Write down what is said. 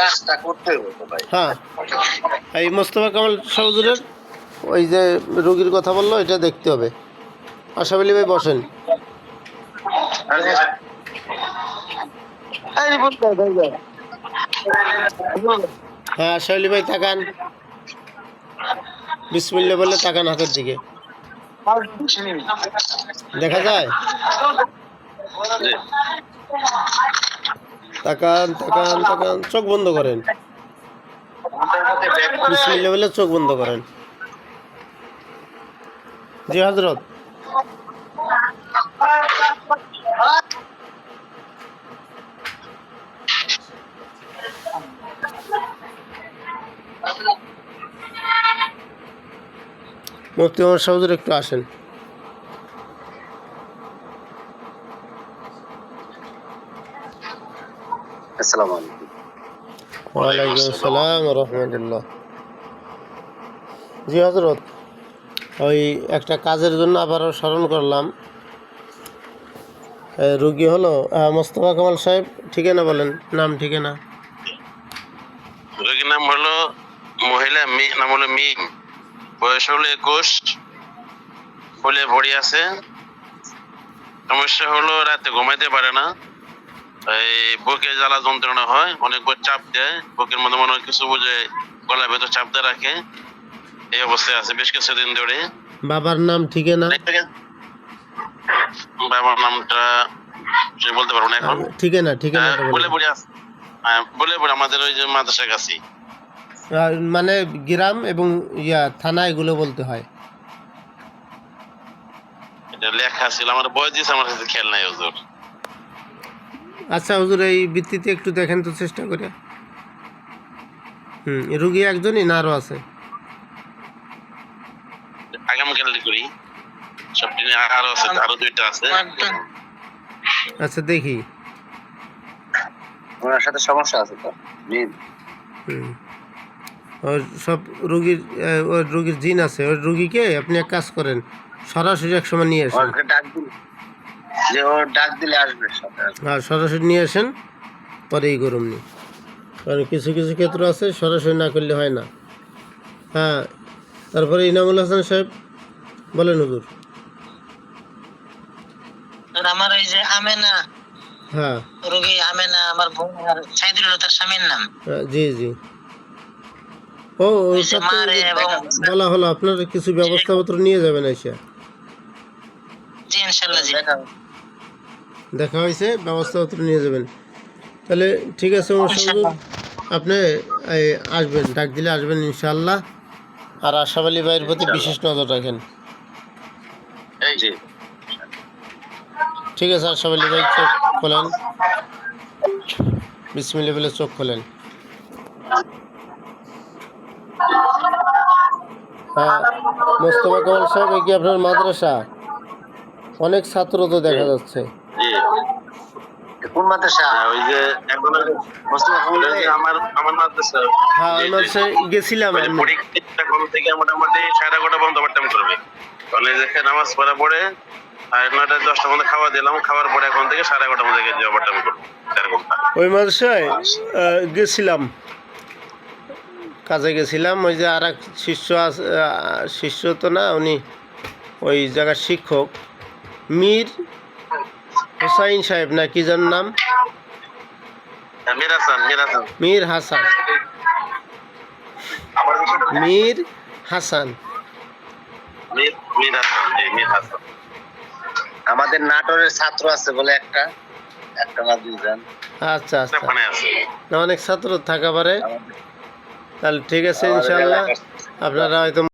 কাজটা করতে হবে ভাই। হ্যাঁ। এই মোস্তফা কামাল সহজুরের ওই যে রুগীর কথা বলল এটা দেখতে হবে। আশাবলি ভাই বসেন। হ্যাঁ আশা বলি ভাই তাকান। বিসমিল্লা বললে তাকান হাতের দিকে। দেখা যায়? জি। তাকান তাকান তাকান, চোখ বন্ধ করেন। চোখ বন্ধ করেন। জি হজরত মুফতি আমার একটু আসেন। আসসালামু আলাইকুম। ওয়ালাইকুম আসসালাম রহমতুল্লাহ। জি হজরত ওই একটা কাজের জন্য আবারও স্মরণ করলাম। রুগী হলো মোস্তফা কামাল সাহেব ঠিকানা বলেন নাম ঠিকানা। রোগীর নাম হলো মহিলা মি নাম হলো মিম বয়স হলো একুশ ফুলে ভরি আছে। সমস্যা হলো রাতে ঘুমাইতে পারে না। এই বুকে জ্বালা যন্ত্রণা হয় অনেক বার চাপ দেয়। বুকের মধ্যে মনে হয় কিছু বুঝে গলার ভেতর চাপ দিয়ে রাখে। এই অবস্থায় আছে বেশ কিছুদিন ধরে। বাবার নাম ঠিকানা? বাবার নামটা বলতে পারব না এখন। ঠিকানা ঠিকানাটা হ্যাঁ, বলে। বলেন পড়ে আছে হ্যাঁ, বলে পড়ে আমাদের ওই যে মাদ্রাসা কাছে মানে গ্রাম এবং ইয়া থানা এগুলো বলতে হয়। এটা লেখা ছিল আমার বয়স দিয়েছে আমার কাছে খেয়াল নাই হুজুর। আচ্ছা হুজুর এই ভিত্তিতে একটু দেখেন তো চেষ্টা করে। হুম রুগী একজনই না আরও আছে? আগামীকাল করি। সব দিনে আরও আছে আরও দুইটা আছে। আচ্ছা দেখি। ওনার সাথে সমস্যা আছে তো হুম। ওর সব রুগীর ওর রুগীর জিন আছে। ওর রুগীকে আপনি এক কাজ করেন সরাসরি এক সময় নিয়ে আসেন। ওকে ডাক দিন। যে ও ডাক দিলে আসবে আর সরাসরি নিয়ে আসেন পরে এই গরম নি কারণ কিছু কিছু ক্ষেত্র আছে সরাসরি না করলে হয় না। হ্যাঁ তারপরে ইনামুল হাসান সাহেব বলেন হুজুর। আমার ওই যে আমেনা হ্যাঁ। রোগী আমেনা আমার বোন আর সাইদুল তার স্বামীর নাম। জি জি। ও বলা হলো আপনারা কিছু ব্যবস্থাপত্র নিয়ে যাবেন এসে জি ইনশাল্লাহ জি। দেখা হয়েছে ব্যবস্থাপত্র নিয়ে যাবেন। তাহলে ঠিক আছে আমার সঙ্গে আপনি আসবেন ডাক দিলে আসবেন ইনশাল্লাহ। আর আশাফ আলী ভাইয়ের প্রতি বিশেষ নজর রাখেন। ঠিক আছে আশাফ আলী ভাই চোখ খোলেন। বিসমিল্লা বলে চোখ খোলেন। হ্যাঁ মোস্তফা কামাল সাহেব কি আপনার মাদ্রাসা? অনেক ছাত্র তো দেখা যাচ্ছে। জি। কোন মাদ্রাসা? হ্যাঁ, ওই যে এখন আমার আমার মাদ্রাসা। হ্যাঁ ওই গেছিলাম। পরীক্ষা থেকে মোটামুটি সাড়ে এগারোটা পর্যন্ত করবে। নামাজ পড়া পড়ে আর নয়টা দশটা মধ্যে খাওয়া দিলাম খাওয়ার পরে এখন থেকে সাড়ে এগারোটার মধ্যে যাওয়া পাঠ্যক্রম করব চার ঘণ্টা। ওই মাদ্রাসায় আহ, গেছিলাম। কাজে গেছিলাম ওই যে আর এক শিষ্য আছে শিষ্য তো না উনি ওই জায়গার শিক্ষক। মীর হোসাইন সাহেব না কি যেন নাম? হ্যাঁ, মীর হাসান মীর হাসান। আমাদের নাটোরের ছাত্র আছে বলে একটা। একটা না দুইজন। আচ্ছা আচ্ছা। অনেক ছাত্র থাকা পারে। তাহলে ঠিক আছে ইনশাল্লাহ আপনারা হয়তো